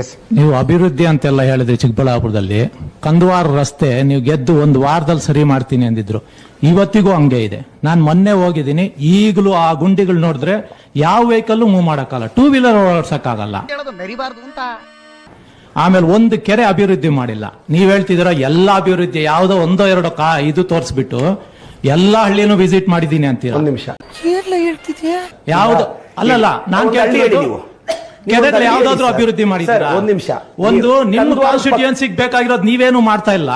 S ನೀವು ಅಭಿವೃದ್ಧಿ ಅಂತೆಲ್ಲ ಹೇಳಿದ್ರಿ ಚಿಕ್ಕಬಳ್ಳಾಪುರದಲ್ಲಿ ಕಂದುವಾರ ರಸ್ತೆ ನೀವು ಗೆದ್ದು ಒಂದು ವಾರದಲ್ಲಿ ಸರಿ ಮಾಡ್ತೀನಿ ಅಂದಿದ್ರು. ಇವತ್ತಿಗೂ ಹಂಗೆ ಇದೆ. ನಾನು ಮೊನ್ನೆ ಹೋಗಿದ್ದೀನಿ ಈಗಲೂ ಆ ಗುಂಡಿಗಳು ನೋಡಿದ್ರೆ ಯಾವ ವೆಹಿಕಲ್ ಮೂವ್ ಮಾಡಕ್ಕಾಗಲ್ಲ. ಟೂ ವೀಲರ್ ಓಡಿಸಕ್ಕಾಗಲ್ಲ. ಆಮೇಲೆ ಒಂದು ಕೆರೆ ಅಭಿವೃದ್ಧಿ ಮಾಡಿಲ್ಲ. ನೀವ್ ಹೇಳ್ತಿದ್ದೀರ ಎಲ್ಲ ಅಭಿವೃದ್ಧಿ ಯಾವ್ದೋ ಒಂದೋ ಎರಡು ಕಾ ಇದು ತೋರಿಸ್ಬಿಟ್ಟು ಎಲ್ಲಾ ಹಳ್ಳಿನೂ ವಿಸಿಟ್ ಮಾಡಿದೀನಿ ಅಂತೀರ? ಒಂದ್ ನಿಮಿಷ. ಯಾವ್ದು? ಅಲ್ಲಲ್ಲ ನಾನ್ ಒಂದು ಒಂದು ಯಾವ್ದಾದ್ರು ಅಭಿವೃದ್ಧಿ ಮಾಡಿದ್ದೀರಾ? ಒಂದ್ ನಿಮಿಷ. ಒಂದು ನಿಮ್ ನಿಮ್ಮ ಕಾನ್ಸ್ಟಿಟ್ಯೂನ್ಸಿಗೆ ಬೇಕಾಗಿರೋದು ನೀವೇನು ಮಾಡ್ತಾ ಇಲ್ಲ.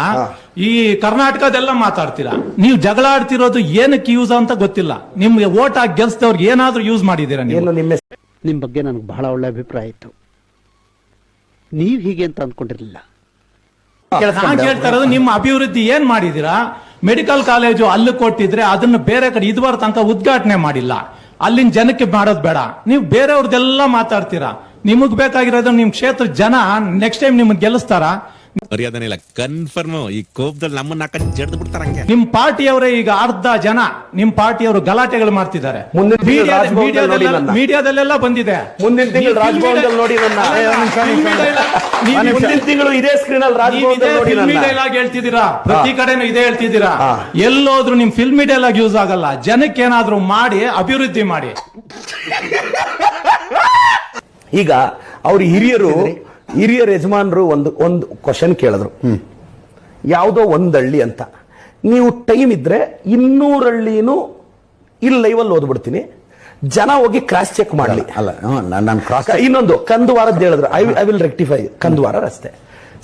ಈ ಕರ್ನಾಟಕದೆಲ್ಲ ಮಾತಾಡ್ತೀರಾ? ನೀವು ಜಗಳ ಆಡ್ತಿರೋದು ಏನಕ್ಕೆ ಯೂಸ್ ಅಂತ ಗೊತ್ತಿಲ್ಲ. ನಿಮ್ಗೆ ಓಟ್ ಆಗಿ ಗೆಲ್ಸ್ದವ್ರ್ ಏನಾದ್ರೂ ಯೂಸ್ ಮಾಡಿದೀರಾ ನೀವು? ಏನು ನಿಮ್ಮ ಬಗ್ಗೆ ನನಗೆ ಬಹಳ ಒಳ್ಳೆ ಅಭಿಪ್ರಾಯ ಇತ್ತು. ನೀವ್ ಹೀಗೆ ಅಂತ ಅಂದ್ಕೊಂಡಿರ್ಲಿಲ್ಲ ನಾನ್ ಕೇಳ್ತಾ ಇರೋದು ನಿಮ್ಮ ಅಭಿವೃದ್ಧಿ ಏನ್ ಮಾಡಿದೀರಾ ಮೆಡಿಕಲ್ ಕಾಲೇಜು ಅಲ್ಲಿ ಕೊಟ್ಟಿದ್ರೆ ಅದನ್ನ ಬೇರೆ ಕಡೆ ಇದುವರೆ ತನಕ ಉದ್ಘಾಟನೆ ಮಾಡಿಲ್ಲ. ಅಲ್ಲಿನ ಜನಕ್ಕೆ ಮಾಡೋದು ಬೇಡ. ನೀವು ಬೇರೆಯವ್ರದ್ದೆಲ್ಲ ಮಾತಾಡ್ತೀರಾ? ನಿಮಗ್ ಬೇಕಾಗಿರೋದು ನಿಮ್ ಕ್ಷೇತ್ರ ಜನ ನೆಕ್ಸ್ಟ್ ಟೈಮ್ ನಿಮ್ಗೆ ಗೆಲ್ಲಿಸ್ತಾರಾ? ಮರ್ಯಾದನೆ ಇಲ್ಲ. ಕನ್ಫರ್ಮ್ ಈ ಕೋಪದಲ್ಲಿ ನಮ್ಮನ್ನ ಹಾಕಿ ಜಡ್ದು ಬಿಡ್ತಾರ ಹಂಗೆ. ನಿಮ್ ಪಾರ್ಟಿಯವರೇ ಈಗ ಅರ್ಧ ಜನ ನಿಮ್ ಪಾರ್ಟಿಯವರು ಗಲಾಟೆಗಳು ಮಾಡ್ತಿದ್ದಾರೆ. ಮುಂದಿನ ತಿಂಗಳು ಮೀಡಿಯಾ- ರಾಜಭವನದಲ್ಲಿ ಮೀಡಿಯಾದಲ್ಲೆಲ್ಲ- ನೋಡಿ ನನ್ನ. ಮೀಡಿಯಾದಲ್ಲೆಲ್ಲ ಬಂದಿದೆ. ಮುಂದಿನ ತಿಂಗಳು ನೀವು ರಾಜಭವನದಲ್ಲಿ ನೋಡಿ ನನ್ನ. ಅಲ್ಲ, ನೀವು ಮುಂದಿನ ತಿಂಗಳು ಇದೇ ಸ್ಕ್ರೀನ್ ಅಲ್ಲಿ ನೀವು ಇದೇ ರಾಜಭವನದಲ್ಲಿ ನೋಡಿ ಫಿಲ್ಮಿ ನನ್ನ. ಡೈಲಾಗ್ ಹೇಳ್ತಿದ್ದೀರಾ? ಪ್ರತಿ ಕಡೆನೂ ಇದೇ ಹೇಳ್ತಿದ್ದೀರಾ? ಹಾ. ಎಲ್ಲೋದ್ರು ನಿಮ್ ಫಿಲ್ಮ್ ಡೈಲಾಗ್ ಯೂಸ್ ಆಗಲ್ಲ. ಜನಕ್ಕೆ ಏನಾದ್ರೂ ಮಾಡಿ ಅಭಿವೃದ್ಧಿ ಮಾಡಿ. ಈಗ ಅವ್ರ ಹಿರಿಯರು ಹಿರಿಯರ ಯಜಮಾನರು ಒಂದು ಒಂದು ಕ್ವಶನ್ ಕೇಳಿದ್ರು. ಯಾವುದೋ ಒಂದು ಹಳ್ಳಿ ಅಂತ. ನೀವು ಟೈಮ್ ಇದ್ರೆ ಇನ್ನೂರು ಹಳ್ಳಿನೂ ಇಲ್ಲಿ ಲೈವಲ್ಲಿ ಓದ್ಬಿಡ್ತೀನಿ. ಜನ ಹೋಗಿ ಕ್ರಾಸ್ ಚೆಕ್ ಮಾಡ್ಲಿ. ಅಲ್ಲ ನಾನು ಕ್ರಾಸ್ ಇನ್ನೊಂದು ಕಂದುವಾರದ್ದು ಹೇಳಿದ್ರು. ಐ ಐ ವಿಲ್ ರೆಕ್ಟಿಫೈ ಕಂದುವಾರ ರಸ್ತೆ.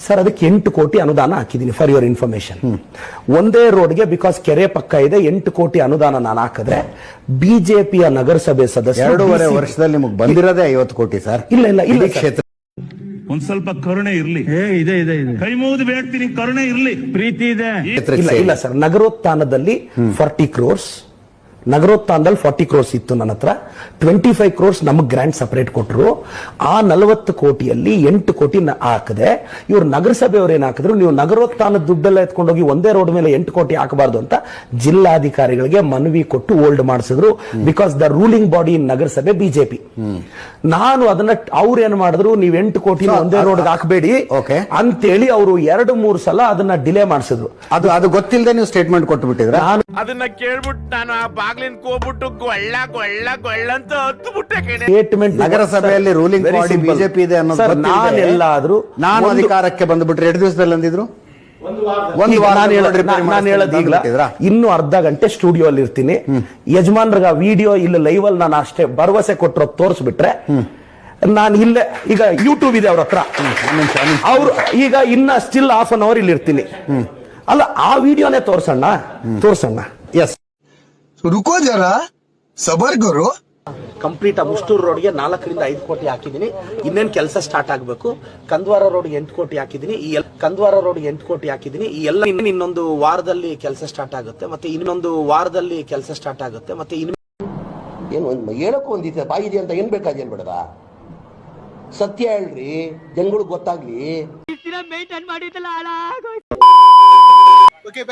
ಸರ್ ಅದಕ್ಕೆ ಎಂಟು ಕೋಟಿ ಅನುದಾನ ಹಾಕಿದ್ದೀನಿ ಫಾರ್ ಯುವರ್ ಇನ್ಫಾರ್ಮೇಶನ್ ಒಂದೇ ರೋಡ್ಗೆ ಬಿಕಾಸ್ ಕೆರೆ ಪಕ್ಕ ಇದೆ ಎಂಟು ಕೋಟಿ ಅನುದಾನ ನಾನು ಹಾಕಿದ್ರೆ ಬಿಜೆಪಿಯ ನಗರಸಭೆ ಸದಸ್ಯ ಎರಡೂವರೆ ವರ್ಷದಲ್ಲಿ ನಿಮಗೆ ಬಂದಿರೋದೇ ಐವತ್ತು ಕೋಟಿ ಸರ್. ಇಲ್ಲ, ಇಲ್ಲ, ಇಲ್ಲಿ ಕ್ಷೇತ್ರ ಒಂದ್ ಸ್ವಲ್ಪ ಕರುಣೆ ಇರ್ಲಿ. ಇದೆ ಇದೆ ಇದೆ. ಕೈ ಮುಗಿದು ಬೇಡ್ತೀನಿ ಕರುಣೆ ಇರ್ಲಿ. ಪ್ರೀತಿ ಇದೆ. ಇಲ್ಲ ಇಲ್ಲ ಸರ್. ನಗರೋತ್ಥಾನದಲ್ಲಿ ಫಾರ್ಟಿ ಕ್ರೋರ್ಸ್ ನಗರೋತ್ಥಾನದಲ್ಲಿ ಫಾರ್ಟಿ ಕ್ರೋರ್ಸ್ ಇತ್ತು ನನ್ನ ಹತ್ರ. ಟ್ವೆಂಟಿ ಫೈವ್ ಕ್ರೋರ್ಸ್ ನಮಗೆ ಗ್ರಾಂಟ್ ಸಪರೇಟ್ ಕೊಟ್ಟರು ಆ ನಲವತ್ತು ಕೋಟಿಯಲ್ಲಿ ಎಂಟು ಕೋಟಿ ಹಾಕದೆ ಇವ್ರು ನಗರಸಭೆಯವರು ಏನಾಕಿದ್ರು ಹಾಕಿದ್ರು ನೀವು ನಗರೋತ್ಥಾನದ ದುಡ್ಡೆಲ್ಲ ಎತ್ಕೊಂಡೋಗಿ ಒಂದೇ ರೋಡ್ ಮೇಲೆ ಎಂಟು ಕೋಟಿ ಹಾಕಬಾರ್ದು ಅಂತ ಜಿಲ್ಲಾಧಿಕಾರಿಗಳಿಗೆ ಮನವಿ ಕೊಟ್ಟು ಓಲ್ಡ್ ಮಾಡಿಸಿದ್ರು. Because the ruling body in ನಗರಸಭೆ ಬಿಜೆಪಿ ನಾನು ಅದನ್ನ ಅವ್ರು ಏನ್ ಮಾಡಿದ್ರು ನೀವು ಎಂಟು ಕೋಟಿ ಒಂದೇ ರೋಡ್ ಹಾಕಬೇಡಿ ಅಂತ ಅಂತೇಳಿ ಅವರು ಎರಡು ಮೂರು ಸಲ ಅದನ್ನ ಡಿಲೇ ಮಾಡಿಸಿದ್ರು. ಅದು ಅದು ಗೊತ್ತಿಲ್ಲದೆ ನೀವು ಸ್ಟೇಟ್ಮೆಂಟ್ ಕೊಟ್ಟು ಬಿಟ್ಟಿದ್ರೆ ಅದನ್ನ ಕೇಳ್ಬಿಟ್ಟು ನಾನು ಆ ಬಾಗ್ಲಿನ ಹೋಗ್ಬಿಟ್ಟು ಕೋಬಿಟ್ಟು ಗೊಳ್ಳ ಗೊಳ್ಳ ಅಂತ ಹತ್ತು ಬಿಟ್ಟೆ ಕಣೆ. ಸ್ಟೇಟ್ಮೆಂಟ್ ನಗರಸಭೆಯಲ್ಲಿ ರೂಲಿಂಗ್ ಬಾಡಿ ಬಿಜೆಪಿ ಇದೆ ಅನ್ನೋದು ನಾನು ಎಲ್ಲಾದ್ರೂ ನಾನೆಲ್ಲಾದ್ರೂ ನಾನು ಒಂದು- ಅಧಿಕಾರಕ್ಕೆ ಬಂದ್ಬಿಟ್ರೆ ಎರಡು ದಿವಸದಲ್ಲಿ ಅಂದಿದ್ರು? ಒಂದು ಈಗ ವಾರ ನಾನು ಹೇಳೋದು ರಿಪೇರಿ ನಾನು ಹೇಳೋದು ಇನ್ನು ಅರ್ಧ ಗಂಟೆ ಸ್ಟುಡಿಯೋ ಅಲ್ಲಿ ಇರ್ತೀನಿ. ಯಜಮಾನ್ರಗ ವಿಡಿಯೋ ಇಲ್ಲ ಲೈವ್ ಅಲ್ಲಿ ನಾನು ಅಷ್ಟೇ ಭರವಸೆ ಕೊಟ್ಟರು ತೋರಿಸ್ಬಿಟ್ರೆ ನಾನು ಇಲ್ಲೇ ಈಗ ಯೂಟ್ಯೂಬ್ ಇದೆ ಅವ್ರ ಹತ್ರ. ಅವ್ರು ಈಗ ಇನ್ನ ಸ್ಟಿಲ್ ಹಾಫ್ ಅನ್ ಅವರ್ ಇಲ್ಲಿ ಇರ್ತೀನಿ. ಅಲ್ಲ ಆ ವಿಡಿಯೋನೇ ತೋರ್ಸಣ್ಣ? ತೋರ್ಸಣ್ಣ? ಎಸ್ ರುಕೋ ಜರ ಸಬರ್ ಕರೋ ಕಂಪ್ಲೀಟ್ ಮುಸ್ತೂರು ರೋಡ್ಗೆ ನಾಲ್ಕರಿಂದ ಐದು ಕೋಟಿ ಹಾಕಿದ್ದೀನಿ. ಇನ್ನೇನು ಕೆಲಸ ಸ್ಟಾರ್ಟ್ ಆಗಬೇಕು. ಕಂದ್ವಾರ ರೋಡ್ಗೆ ಎಂಟು ಕೋಟಿ ಹಾಕಿದ್ದೀನಿ. ಈ ಕಂದ್ವಾರ ರೋಡ್ಗೆ ಎಂಟು ಕೋಟಿ ಹಾಕಿದ್ದೀನಿ. ಈ ಎಲ್ಲ ಇನ್ನೊಂದು ವಾರದಲ್ಲಿ ಕೆಲಸ ಸ್ಟಾರ್ಟ್ ಆಗುತ್ತೆ. ಮತ್ತೆ ಇನ್ನೊಂದು ವಾರದಲ್ಲಿ ಕೆಲಸ ಸ್ಟಾರ್ಟ್ ಆಗುತ್ತೆ. ಮತ್ತೆ ಇನ್ನು ಏನು ಒಂದು ಹೇಳೋಕ್ಕೂ ಬಾಯಿ ಇದೆ ಅಂತ ಏನು ಬೇಕಾದ ಏನು ಬೇಡದ ಸತ್ಯ ಹೇಳ್ರಿ. ಜನಗಳಿಗೆ ಗೊತ್ತಾಗ್ಲಿ. ಮಾಡಿದಲ್ಲ ಓಕೆ